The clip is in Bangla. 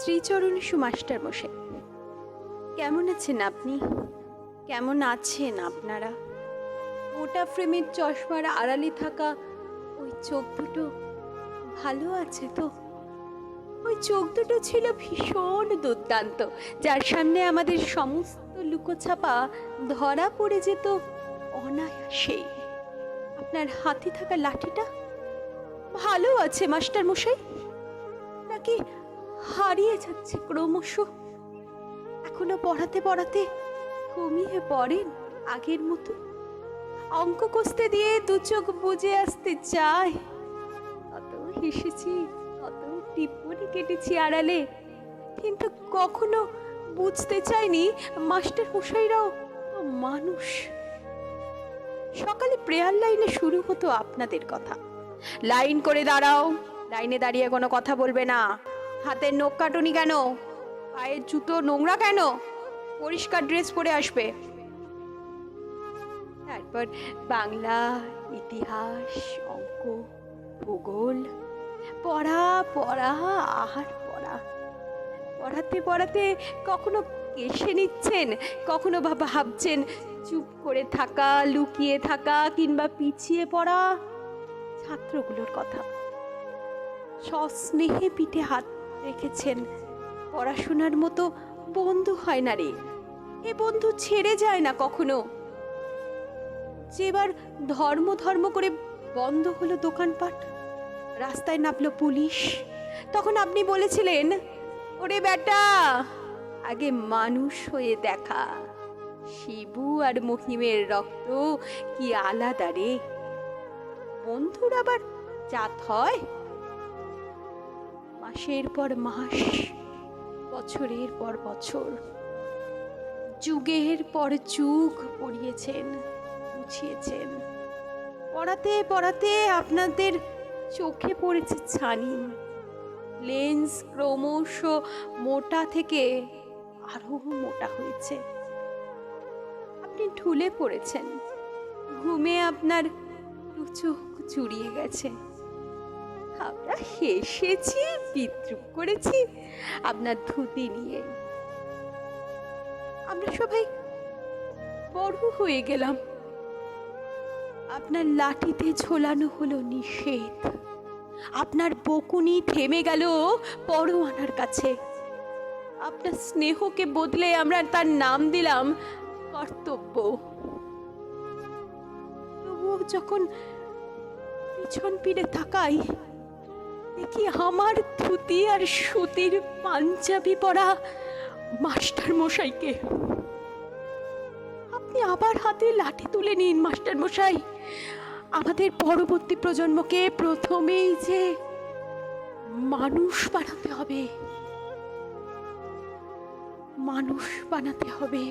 শ্রীচরণ সুমাস্টার মশাই। কেমন আছেন আপনি? কেমন আছেন আপনারা? মোটা ফ্রেমের চশমার আড়ালে থাকা ওই চোখ দুটো ভালো আছে তো? ওই চোখ দুটো ছিল ভীষণ দুর্দান্ত, যার সামনে আমাদের সমস্ত লুকোছাপা ধরা পড়ে যেত অনায়াসেই আপনার হাতে থাকা লাঠিটা ভালো আছে মাস্টার মশাই নাকি হারিয়ে যাচ্ছে ক্রমশ। এখনও পড়াতে পড়াতে কমিয়ে পড়েন আগের মতো। অঙ্ক কষতে দিয়ে দু চোখ বুঝে আসতে চায়। কত হেসেছি কত টিপ্পনি কেটেছি আড়ালে। কিন্তু কখনো বুঝতে চাইনি মাস্টার মশাইরাও মানুষ। সকালে প্রেয়ার লাইনে শুরু হতো আপনাদের কথা। লাইন করে দাঁড়াও, লাইনে দাঁড়িয়ে কোনো কথা বলবে না। হাতের নখ কাটুনি কেন? পায়ের জুতো নোংরা কেন? পরিষ্কার ড্রেস পরে আসবে। তারপর বাংলা, ইতিহাস, অঙ্ক, ভূগোল, পড়া পড়া, আহার, পড়া। পড়াতে পড়াতে কখনো কেসে নিচ্ছেন? কখনো বা ভাবছেন চুপ করে থাকা, লুকিয়ে থাকা, কিংবা পিছিয়ে পড়া? ছাত্রগুলোর কথা। সস্নেহে পিঠে হাত রেখেছেন। পড়াশোনার মতো বন্ধু হয় না রে। এ বন্ধু ছেড়ে যায় না কখনো। যেবার ধর্ম ধর্ম করে বন্ধ হলো দোকানপাট, রাস্তায় নামলো পুলিশ, তখন আপনি বলেছিলেন, ওরে বেটা, আগে মানুষ হয়ে দেখা। শিবু আর মহিমের রক্ত কি আলাদা রে? বন্ধুর আবার জাত হয়? মাসের পর মাস, বছরের পর বছর, যুগের পর যুগ পড়িয়েছেন, বুঝিয়েছেন। পড়াতে পড়াতে আপনাদের চোখে পড়েছে ছানি। লেন্স ক্রমশ মোটা থেকে আরও মোটা হয়েছে। আপনি ঢুলে পড়েছেন। ঘুমে আপনার চোখ চুরিয়ে গেছে। আমরা হেসেছি, বিদ্রুপ করেছি, আপনার ধুতি নিয়ে। আমরা সবাই বড় হয়ে গেলাম। আপনার লাঠিতে ঝোলানো হলো নিষেধ। আপনার বকুনি থেমে গেল পরোয়ানার কাছে। আপনার স্নেহকে বদলে আমরা তার নাম দিলাম কর্তব্য। তবুও যখন পিছন পিড়ে তাকাই দেখি আমার ধুতি আর সুতির পাঞ্জাবি পরা মাস্টার মশাইকে? আপনি আবার হাতে লাঠি তুলে নিন, মাস্টার মশাই। আমাদের পরবর্তী প্রজন্মকে প্রথমেই যে মানুষ বানাতে হবে, মানুষ বানাতে হবে।